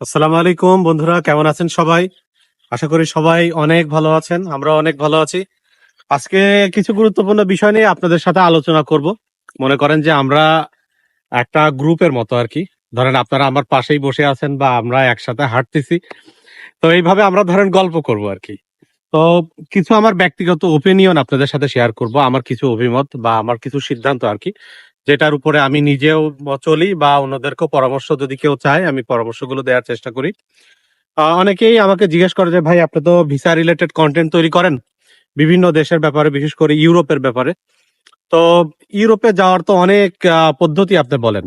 আসসালামু আলাইকুম, বন্ধুরা, কেমন আছেন সবাই? আশা করি সবাই অনেক ভালো আছেন আমরা অনেক ভালো আছি। আজকে কিছু গুরুত্বপূর্ণ বিষয় নিয়ে আপনাদের সাথে আলোচনা করব। মনে করেন যে আমরা একটা গ্রুপের মতো আর কি। ধরেন আপনারা আমার পাশেই বসে আছেন বা আমরা একসাথে হাঁটতেছি। তো এইভাবে আমরা ধরেন গল্প করব আর কি। তো কিছু আমার ব্যক্তিগত ওপিনিয়ন আপনাদের সাথে শেয়ার করব, আমার কিছু অভিমত বা আমার কিছু সিদ্ধান্ত আর কি। যেটার উপরে আমি নিজেও চলি বা অন্যদেরকেও পরামর্শ যদি কেউ চায়, আমি পরামর্শগুলো দেওয়ার চেষ্টা করি। অনেকেই আমাকে জিজ্ঞেস করে যে, ভাই, আপনি তো ভিসা রিলেটেড কন্টেন্ট তৈরি করেন বিভিন্ন দেশের ব্যাপারে, বিশেষ করে ইউরোপের ব্যাপারে। তো ইউরোপে যাওয়ার তো অনেক পদ্ধতি আপনি বলেন।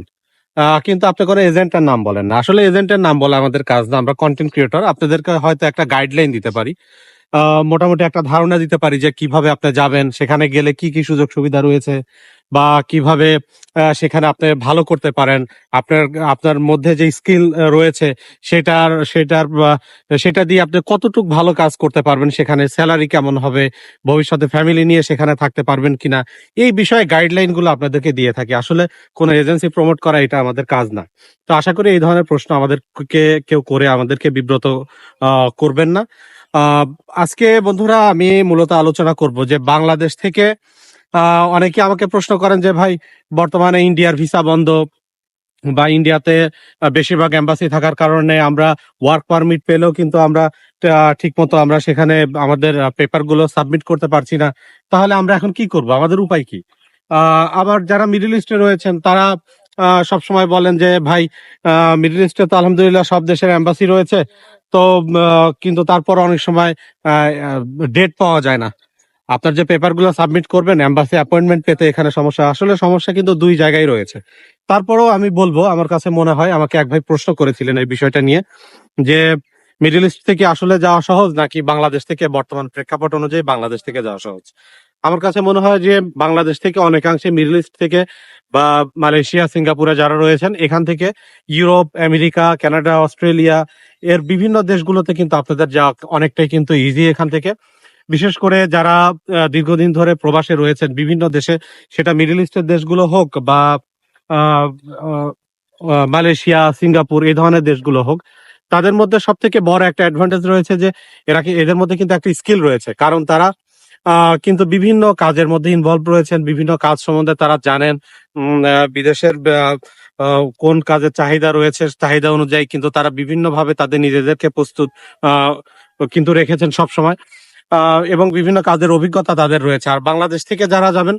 কিন্তু আপনি কোনো এজেন্টের নাম বলেন না। আসলে এজেন্টের নাম বলে আমাদের কাজ না, আমরা কন্টেন্ট ক্রিয়েটর আপনাদেরকে হয়তো একটা গাইডলাইন দিতে পারি। মোটামুটি একটা ধারণা দিতে পারি যে কীভাবে আপনি যাবেন, সেখানে গেলে কি কি সুযোগ সুবিধা রয়েছে বা কীভাবে সেখানে আপনি ভালো করতে পারেন। আপনার আপনার মধ্যে যে স্কিল রয়েছে সেটার সেটার সেটা দিয়ে আপনি কতটুকু ভালো কাজ করতে পারবেন, সেখানে স্যালারি কেমন হবে, ভবিষ্যতে ফ্যামিলি নিয়ে সেখানে থাকতে পারবেন কিনা, এই বিষয়ে গাইডলাইনগুলো আপনাদেরকে দিয়ে থাকি। আসলে কোন এজেন্সি প্রমোট করা এটা আমাদের কাজ না। তো আশা করি এই ধরনের প্রশ্ন আমাদেরকে, কেউ করে আমাদেরকে বিব্রত করবেন না। আজকে বন্ধুরা আমি মূলত আলোচনা করব যে বাংলাদেশ থেকে অনেকে আমাকে প্রশ্ন করেন যে ভাই, বর্তমানে ইন্ডিয়ার ভিসা বন্ধ বা ইন্ডিয়াতে বেশিরভাগ এম্বাসি থাকার কারণে আমরা ওয়ার্ক পারমিট পেলেও কিন্তু আমরা ঠিক মতো আমরা সেখানে আমাদের পেপারগুলো সাবমিট করতে পারছি না। তাহলে আমরা এখন কি করব? আমাদের উপায় কি? আবার যারা মিডল ইস্টে রয়েছেন, তারা সব সময় বলেন যে ভাই মিডল ইস্টে তো আলহামদুলিল্লাহ সব দেশের এম্বাসি রয়েছে। তো কিন্তু তারপর অনেক সময় ডেট পাওয়া যায় না। আপনার যে পেপারগুলো সাবমিট করবেন এম্বাসি অ্যাপয়েন্টমেন্ট পেতে এখানে সমস্যা। আসলে সমস্যা কিন্তু দুই জায়গায় রয়েছে। তারপরেও আমি বলব, আমার কাছে মনে হয়, আমাকে এক ভাই প্রশ্ন করেছিলেন এই বিষয়টা নিয়ে, যে মিডল ইস্ট থেকে আসলে যাওয়া সহজ, নাকি বাংলাদেশ থেকে বর্তমান প্রেক্ষাপট অনুযায়ী বাংলাদেশ থেকে যাওয়া সহজ? আমার কাছে মনে হয় যে বাংলাদেশ থেকে অনেকাংশে মিডল ইস্ট থেকে বা মালয়েশিয়া, সিঙ্গাপুরে যারা রয়েছেন, এখান থেকে ইউরোপ, আমেরিকা, কানাডা, অস্ট্রেলিয়া এর বিভিন্ন দেশগুলোতে কিন্তু আপনাদের যাওয়া অনেকটাই কিন্তু ইজি এখান থেকে। বিশেষ করে যারা দীর্ঘদিন ধরে প্রবাসে রয়েছেন, বিভিন্ন দেশে, সেটা মিডল ইস্টের দেশগুলো হোক বা মালয়েশিয়া, সিঙ্গাপুর, এই ধরনের দেশগুলো হোক, তাদের মধ্যে সব থেকে বড় একটা অ্যাডভান্টেজ রয়েছে যে এরা এদের মধ্যে কিন্তু একটা স্কিল রয়েছে। কারণ তারা কিন্তু বিভিন্ন কাজের মধ্যে ইনভলভ রয়েছেন, বিভিন্ন কাজ সম্বন্ধে তারা জানেন। বিদেশের কোন কাজের চাহিদা রয়েছে, চাহিদা অনুযায়ী কিন্তু তারা বিভিন্ন ভাবে তাদের নিজেদেরকে প্রস্তুত কিন্তু রেখেছেন সব সময় এবং বিভিন্ন কাজের অভিজ্ঞতা তাদের রয়েছে। আর বাংলাদেশ থেকে যারা যাবেন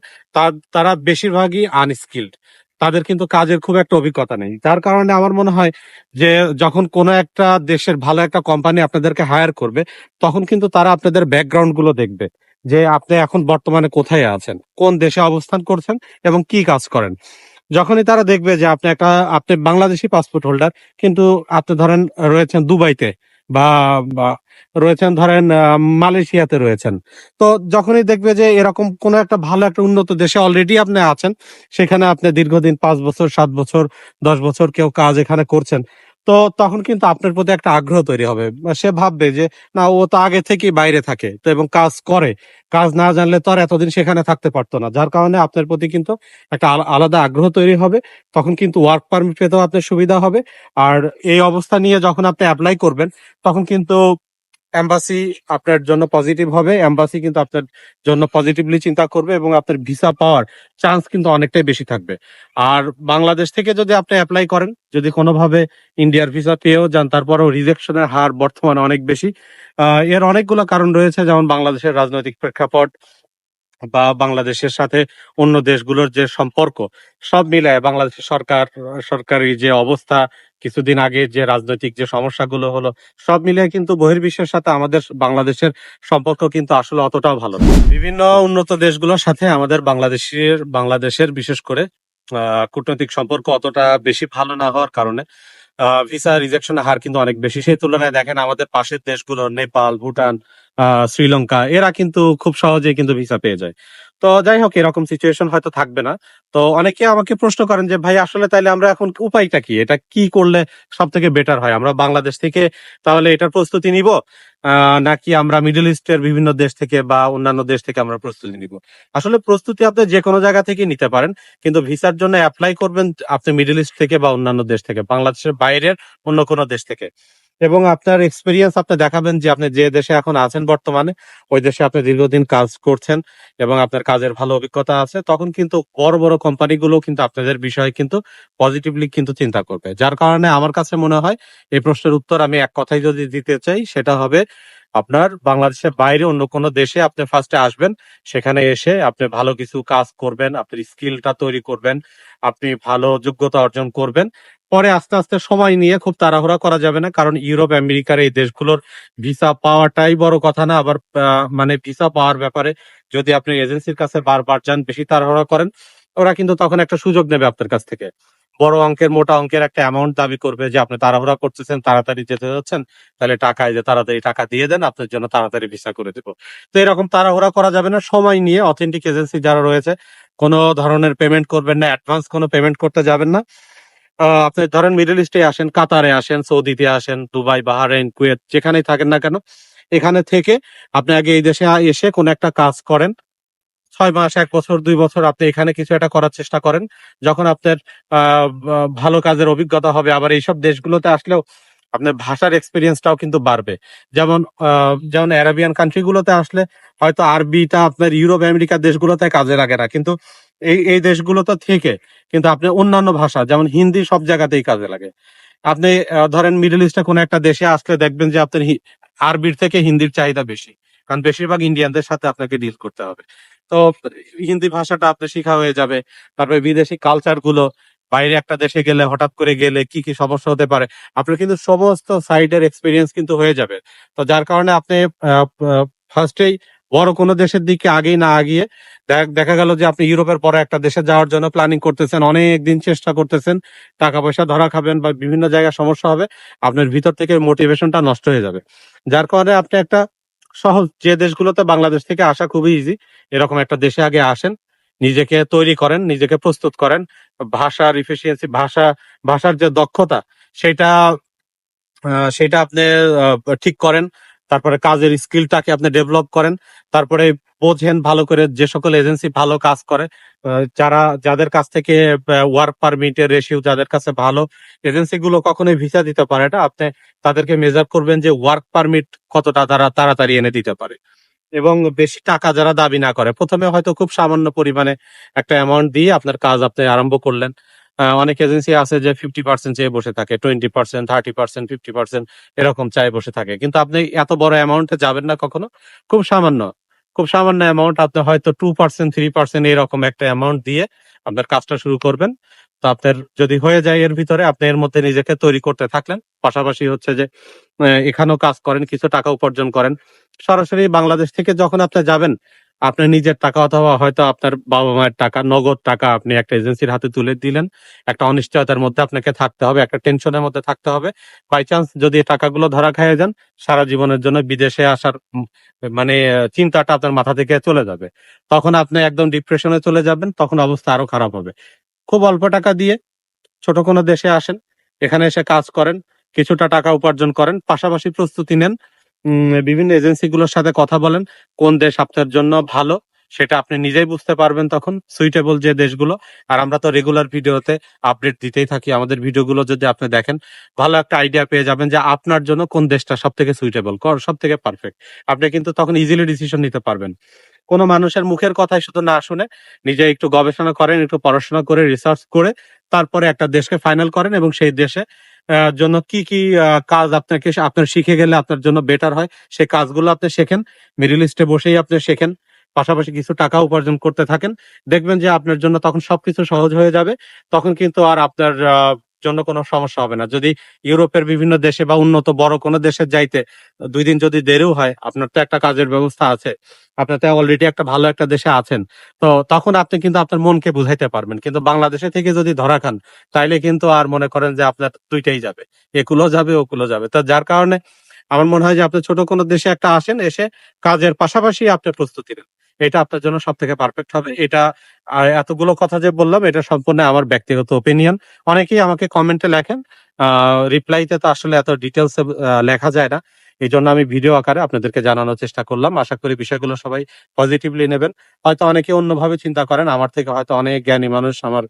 তারা বেশিরভাগই আনস্কিল্ড তাদের কিন্তু কাজের খুব একটা অভিজ্ঞতা নেই। যার কারণে আমার মনে হয় যে, যখন কোনো একটা দেশের ভালো একটা কোম্পানি আপনাদেরকে হায়ার করবে, তখন কিন্তু তারা আপনাদের ব্যাকগ্রাউন্ডগুলো দেখবে। যে আপনি এখন বর্তমানে কোথায় আছেন, কোন দেশে অবস্থান করছেন এবং কি কাজ করেন। যখনই তারা দেখবে যে আপনি একটা, আপনি বাংলাদেশি পাসপোর্ট হোল্ডার কিন্তু আপনি ধরেন রয়েছেন দুবাইতে বা রয়েছেন ধরেন মালয়েশিয়াতে রয়েছেন। তো যখনই দেখবে যে এরকম কোনো একটা ভালো একটা উন্নত দেশে অলরেডি আপনি আছেন, সেখানে আপনি দীর্ঘদিন পাঁচ বছর, সাত বছর, দশ বছর কেউ কাজ এখানে করছেন তো তখন কিন্তু আপনার প্রতি একটা আগ্রহ তৈরি হবে। সে ভাববে যে, না, ও তো আগে থেকেই বাইরে থাকে, তো এবং কাজ করে। কাজ না জানলে তো আর এতদিন সেখানে থাকতে পারতো না। যার কারণে আপনার প্রতি কিন্তু একটা আলা- আলাদা আগ্রহ তৈরি হবে। তখন কিন্তু ওয়ার্ক পারমিট পেতেও আপনার সুবিধা হবে। আর এই অবস্থা নিয়ে যখন আপনি অ্যাপ্লাই করবেন, তখন কিন্তু এম্বাসি আপনার জন্য পজিটিভ হবে। এম্বাসি কিন্তু আপনার জন্য পজিটিভলি চিন্তা করবে এবং আপনার ভিসা পাওয়ার চান্স কিন্তু অনেকটাই বেশি থাকবে। আর বাংলাদেশ থেকে যদি আপনি অ্যাপ্লাই করেন, যদি কোনোভাবে ইন্ডিয়ার ভিসা পেয়েও যান, তারপরেও রিজেকশনের হার বর্তমানে অনেক বেশি। এর অনেকগুলো কারণ রয়েছে, যেমন বাংলাদেশের রাজনৈতিক প্রেক্ষাপট বা বাংলাদেশের সাথে অন্য দেশগুলোর যে সম্পর্ক, সব মিলায় বাংলাদেশের সরকার, সরকারি যে অবস্থা, কিছুদিন আগে যে রাজনৈতিক যে সমস্যাগুলো হলো, সব মিলিয়ে কিন্তু বহির্বিশ্বের সাথে আমাদের বাংলাদেশের সম্পর্ক কিন্তু আসলে অতটাও ভালো। বিভিন্ন উন্নত দেশগুলোর সাথে আমাদের বাংলাদেশের বাংলাদেশের বিশেষ করে কূটনৈতিক সম্পর্ক অতটা বেশি ভালো না হওয়ার কারণে ভিসা রিজেকশনের হার কিন্তু অনেক বেশি। সেই তুলনায় দেখেন আমাদের পাশের দেশগুলো, নেপাল, ভুটান শ্রীলঙ্কা, এরা কিন্তু খুব সহজেই কিন্তু ভিসা পেয়ে যায়। তো যাই হোক, এরকম সিচুয়েশন হয়তো থাকবে না। তো অনেকে আমাকে প্রশ্ন করেন যে, ভাই, আসলে তাইলে আমরা এখন উপায়টা কি? এটা কি করলে সব থেকে বেটার হয়? আমরা বাংলাদেশ থেকে তাহলে এটার প্রস্তুতি নিব নাকি আমরা মিডল ইস্টের বিভিন্ন দেশ থেকে বা অন্যান্য দেশ থেকে আমরা প্রস্তুতি নিব? আসলে প্রস্তুতি আপনি যে কোনো জায়গা থেকে নিতে পারেন, কিন্তু ভিসার জন্য অ্যাপ্লাই করবেন আপনি মিডল ইস্ট থেকে বা অন্যান্য দেশ থেকে, বাংলাদেশের বাইরের অন্য কোনো দেশ থেকে। এবং আপনার এক্সপিরিয়েন্স আপনি দেখাবেন যে আপনি যে দেশে এখন আছেন বর্তমানে, ওই দেশে আপনি দীর্ঘদিন কাজ করছেন এবং আপনার কাজের ভালো অভিজ্ঞতা আছে, তখন কিন্তু বড় বড় কোম্পানিগুলো কিন্তু আপনাদের বিষয়ে কিন্তু পজিটিভলি কিন্তু চিন্তা করবে। যার কারণে আমার কাছে মনে হয়, এই প্রশ্নের উত্তর আমি এক কথাই যদি দিতে চাই, সেটা হবে আপনার বাংলাদেশের বাইরে অন্য কোনো দেশে আপনি ফার্স্টে আসবেন, সেখানে এসে আপনি ভালো কিছু কাজ করবেন, আপনার স্কিলটা তৈরি করবেন, আপনি ভালো যোগ্যতা অর্জন করবেন পরে আস্তে আস্তে সময় নিয়ে খুব তাড়াহুড়া করা যাবে না, কারণ ইউরোপ, আমেরিকার এই দেশগুলোর ভিসা পাওয়াটাই বড় কথা না। আবার মানে ভিসা পাওয়ার ব্যাপারে যদি আপনি এজেন্সির কাছে বারবার যান, বেশি তাড়াহুড়া করেন, ওরা কিন্তু তখন একটা সুযোগ নেবে আপনার কাছ থেকে। বড় অঙ্কের, মোটা অঙ্কের একটা অ্যামাউন্ট দাবি করবে যে, আপনি তাড়াহুড়া করতেছেন, তাড়াতাড়ি যেতে যাচ্ছেন, তাহলে টাকা যে তাড়াতাড়ি টাকা দিয়ে দেন, আপনার জন্য তাড়াতাড়ি ভিসা করে দেবো। তো এরকম তাড়াহুড়া করা যাবে না, সময় নিয়ে অথেন্টিক এজেন্সি যারা রয়েছে, কোনো ধরনের পেমেন্ট করবেন না অ্যাডভান্স কোনো পেমেন্ট করতে যাবেন না। আপনি ধরেন মিডল ইস্টে আসেন কাতারে আসেন সৌদিতে আসেন দুবাই বাহারেন কুয়েত যেখানেই থাকেন না কেন, এখানে থেকে আপনি আগে এই দেশে এসে কোন একটা কাজ করেন। ছয় মাস, এক বছর, দুই বছর আপনি এখানে কিছু একটা করার চেষ্টা করেন। যখন আপনার ভালো কাজের অভিজ্ঞতা হবে, আবার এইসব দেশগুলোতে আসলেও আপনার ভাষার এক্সপিরিয়েন্সটাও কিন্তু বাড়বে। যেমন যেমন অ্যারাবিয়ান কান্ট্রি গুলোতে আসলে হয়তো আরবিটা আপনার ইউরোপ আমেরিকার দেশগুলোতে কাজে লাগে না। কিন্তু এই এই দেশগুলোতে থেকে কিন্তু আপনি অন্যান্য ভাষা, যেমন হিন্দি সব জায়গাতেই কাজে লাগে। আপনি ধরেন মিডল ইস্টে কোনো একটা দেশে আসলে দেখবেন যে আপনার আরবির থেকে হিন্দির চাহিদা বেশি। কারণ বেশিরভাগ ইন্ডিয়ানদের সাথে আপনাকে ডিল করতে হবে। তো হিন্দি ভাষাটা আপনার শেখা হয়ে যাবে। তারপরে বিদেশি কালচারগুলো, বাইরে একটা দেশে গেলে হঠাৎ করে গেলে কি কি সমস্যা হতে পারে? আপনার কিন্তু সমস্ত সাইডের এক্সপিরিয়েন্স কিন্তু হয়ে যাবে। তো যার কারণে আপনি ফার্স্টেই বড় কোনো দেশের দিকে আগেই না আগিয়ে দেখ- গেল যে আপনি ইউরোপের পরে একটা দেশে যাওয়ার জন্য প্ল্যানিং করতেছেন, অনেক দিন চেষ্টা করতেছেন, টাকা পয়সা ধরা খাবেন বা বিভিন্ন জায়গায় সমস্যা হবে, আপনার ভিতর থেকে মোটিভেশনটা নষ্ট হয়ে যাবে। যার কারণে আপনি একটা সহজ, যে দেশগুলোতে বাংলাদেশ থেকে আসা খুবই ইজি এরকম একটা দেশে আগে আসেন, নিজেকে তৈরি করেন, নিজেকে প্রস্তুত করেন, ভাষার ইফিসিয়েন্সি ভাষা, ভাষার যে দক্ষতা, সেটা সেটা আপনি ঠিক করেন তারপরে কাজের স্কিলটাকে আপনি ডেভেলপ করেন। তারপরে বোঝেন ভালো করে যে সকল এজেন্সি ভালো কাজ করে। যারা, যাদের কাছ থেকে ওয়ার্ক পারমিটের রেশিও যাদের কাছে ভালো, এজেন্সি গুলো কখনোই ভিসা দিতে পারে না। আপনি তাদেরকে মেজার করবেন যে ওয়ার্ক পারমিট কতটা তারা তাড়াতাড়ি এনে দিতে পারে। এবং বেশি টাকা যারা দাবি না করে, প্রথমে হয়তো খুব সামান্য পরিমাণে একটা অ্যামাউন্ট দিয়ে আপনার কাজ আপনি আরম্ভ করলেন। অনেক এজেন্সি আছে যে ফিফটি পার্সেন্ট চেয়ে বসে থাকে twenty percent thirty percent fifty percent এরকম চাই বসে থাকে। কিন্তু আপনি এত বড় অ্যামাউন্টে যাবেন না কখনো? খুব সামান্য খুব সামান্য অ্যামাউন্ট আপনি হয়তো টু পার্সেন্ট থ্রি পার্সেন্ট এরকম একটা অ্যামাউন্ট দিয়ে আপনার কাজটা শুরু করবেন। তো আপনার যদি হয়ে যায় এর ভিতরে, আপনি এর মধ্যে নিজেকে তৈরি করতে থাকলেন। পাশাপাশি হচ্ছে যে এখানেও কাজ করেন, কিছু টাকা উপার্জন করেন। সরাসরি বাংলাদেশ থেকে যখন আপনি যাবেন আপনার নিজের টাকা অথবা হয়তো আপনার বাবা মায়ের টাকা, নগদ টাকা আপনি একটা এজেন্সির হাতে তুলে দিলেন। একটা অনিশ্চয়তার মধ্যে আপনাকে থাকতে হবে, একটা টেনশনের মধ্যে থাকতে হবে। বাই চান্স যদি টাকাগুলো ধরা খাইয়ে যান, সারা জীবনের জন্য বিদেশে আসার মানে চিন্তাটা আপনার মাথা থেকে চলে যাবে। তখন আপনি একদম ডিপ্রেশনে চলে যাবেন, তখন অবস্থা আরও খারাপ হবে। খুব অল্প টাকা দিয়ে ছোট কোনো দেশে আসেন, এখানে এসে কাজ করেন, কিছুটা টাকা উপার্জন করেন, পাশাপাশি প্রস্তুতি নেন। বিভিন্ন এজেন্সি গুলোর সাথে কথা বলেন, কোন দেশ আপনার জন্য ভালো, সেটা আপনি নিজেই বুঝতে পারবেন তখন সুইটেবল যে দেশগুলো। আর আমরা তো রেগুলার ভিডিওতে আপডেট দিতেই থাকি, আমাদের ভিডিওগুলো যদি আপনি দেখেন, ভালো একটা আইডিয়া পেয়ে যাবেন যে আপনার জন্য কোন দেশটা সব থেকে সুইটেবল কর সব থেকে পারফেক্ট আপনি কিন্তু তখন ইজিলি ডিসিশন নিতে পারবেন। কোনো মানুষের মুখের কথাই শুধু না শুনে, নিজে একটু গবেষণা করেন, একটু পড়াশোনা করে রিসার্চ করে, তারপরে একটা দেশকে ফাইনাল করেন এবং সেই দেশে জন্য কি কি কাজ আপনাকে আপনার শিখে গেলে আপনার জন্য বেটার হয়, সে কাজগুলো আপনি শেখেন। মিডিল ইস্টে বসেই আপনি শেখেন। পাশাপাশি কিছু টাকা উপার্জন করতে থাকেন। দেখবেন যে আপনার জন্য তখন সবকিছু সহজ হয়ে যাবে। তখন কিন্তু আর আপনার জন্য কোনো সমস্যা হবে না। যদি ইউরোপের বিভিন্ন দেশে বা উন্নত বড় কোনো দেশে যাইতে দুই দিন যদি দেরিও হয়, আপনার তো একটা কাজের ব্যবস্থা আছে। আপনার তো অলরেডি একটা ভালো একটা দেশে আছেন। তো তখন আপনি কিন্তু আপনার মনকে বুঝাইতে পারবেন। কিন্তু বাংলাদেশে থেকে যদি ধরা খান, তাইলে কিন্তু আর মনে করেন যে আপনার দুইটাই যাবে। একুলো যাবে ওকুলো যাবে। তো যার কারণে আমার মনে হয় যে আপনি ছোট কোনো দেশে একটা আসেন, এসে কাজের পাশাপাশি আপনি প্রস্তুতি নেন। এটা আপনার জন্য সব থেকে পারফেক্ট হবে। এটা, আর এতগুলো কথা যে বললাম, এটা সম্পূর্ণ আমার ব্যক্তিগত ওপিনিয়ন অনেকেই আমাকে কমেন্টে লেখেন রিপ্লাইতে তো আসলে এত ডিটেলস লেখা যায় না। এই জন্য আমি ভিডিও আকারে আপনাদেরকে জানানোর চেষ্টা করলাম। আশা করি বিষয়গুলো সবাই পজিটিভলি নেবেন। হয়তো অনেকে অন্যভাবে চিন্তা করেন, আমার থেকে হয়তো অনেক জ্ঞানী মানুষ, আমার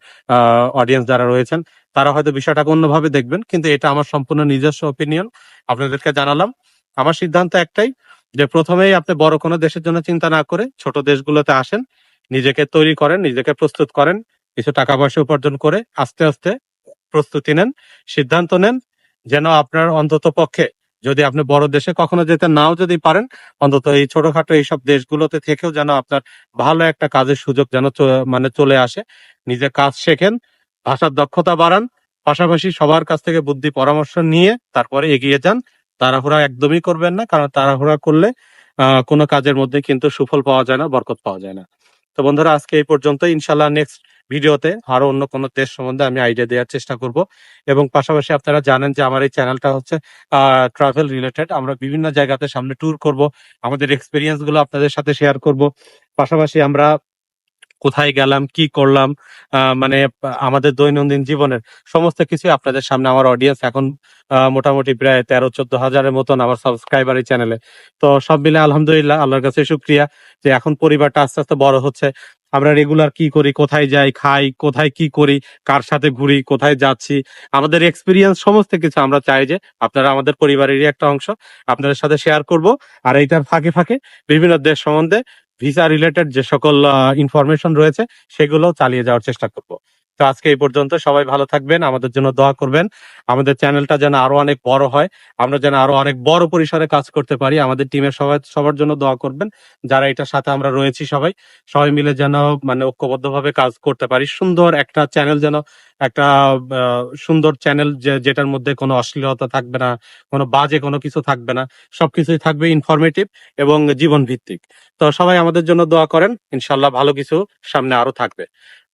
অডিয়েন্স যারা রয়েছেন, তারা হয়তো বিষয়টাকে অন্যভাবে দেখবেন। কিন্তু এটা আমার সম্পূর্ণ নিজস্ব ওপিনিয়ন আপনাদেরকে জানালাম। আমার সিদ্ধান্ত একটাই যে প্রথমেই আপনি বড় কোনো দেশের জন্য চিন্তা না করে ছোট দেশগুলোতে আসেন, নিজেকে তৈরি করেন, নিজেকে প্রস্তুত করেন, কিছু টাকা পয়সা উপার্জন করে আস্তে আস্তে প্রস্তুতি নেন, সিদ্ধান্ত নেন যেন আপনার অন্তত পক্ষে যদি আপনি বড় দেশে কখনো যেতে নাও যদি পারেন, অন্তত এই ছোটখাটো এইসব দেশগুলোতে থেকেও যেন আপনার ভালো একটা কাজের সুযোগ যেন মানে চলে আসে। নিজে কাজ শেখেন, ভাষার দক্ষতা বাড়ান, পাশাপাশি সবার কাছ থেকে বুদ্ধি পরামর্শ নিয়ে তারপরে এগিয়ে যান। তাড়াহুড়া একদমই করবেন না, কারণ তাড়াহুড়া করলে কোনো কাজের মধ্যে কিন্তু সুফল পাওয়া যায় না, বরকত পাওয়া যায় না। তো বন্ধুরা, আজকে এই পর্যন্ত ইনশাল্লাহ নেক্সট ভিডিওতে আরও অন্য কোনো দেশ সম্বন্ধে আমি আইডিয়া দেওয়ার চেষ্টা করব। এবং পাশাপাশি আপনারা জানেন যে আমার এই চ্যানেলটা হচ্ছে ট্রাভেল রিলেটেড আমরা বিভিন্ন জায়গাতে সামনে ট্যুর করব। আমাদের এক্সপিরিয়েন্সগুলো আপনাদের সাথে শেয়ার করব। পাশাপাশি আমরা কোথায় গেলাম, কি করলাম মানে আমাদের দৈনন্দিন জীবনের সমস্ত কিছু আপনাদের সামনে আমার অডিয়েন্স এখন মোটামুটি প্রায় তেরো, চোদ্দ হাজারের মতন আমার সাবস্ক্রাইবার এই চ্যানেলে তো সব মিলে আলহামদুলিল্লাহ, আল্লাহর কাছে শুক্রিয়া যে এখন পরিবারটা আস্তে আস্তে বড় হচ্ছে। আমরা রেগুলার কি করি, কোথায় যাই, খাই, কোথায় কি করি, কার সাথে ঘুরি, কোথায় যাচ্ছি, আমাদের এক্সপিরিয়েন্স সমস্ত কিছু আমরা চাই যে আপনারা আমাদের পরিবারেরই একটা অংশ, আপনাদের সাথে শেয়ার করব। আর এইটার ফাঁকে ফাঁকে বিভিন্ন দেশ সম্বন্ধে ভিসা রিলেটেড যে সকল ইনফরমেশন রয়েছে সেগুলো চালিয়ে যাওয়ার চেষ্টা করব। তো আজকে এই পর্যন্ত সবাই ভালো থাকবেন, আমাদের জন্য দোয়া করবেন। আমাদের চ্যানেলটা যেন আরও অনেক বড় হয়, আমরা যেন আরও অনেক বড় পরিসরে কাজ করতে পারি। আমাদের টিমের সবাই, সবার জন্য দোয়া করবেন। যারা এটার সাথে আমরা রয়েছি সবাই সবাই মিলে যেন মানে ঐক্যবদ্ধভাবে কাজ করতে পারি। সুন্দর একটা চ্যানেল যেন, একটা সুন্দর চ্যানেল যেটার মধ্যে কোনো অশ্লীলতা থাকবে না, কোনো বাজে কোনো কিছু থাকবে না। সবকিছুই থাকবে ইনফরমেটিভ এবং জীবন ভিত্তিক তো সবাই আমাদের জন্য দোয়া করেন। ইনশাল্লাহ ভালো কিছু সামনে আরও থাকবে।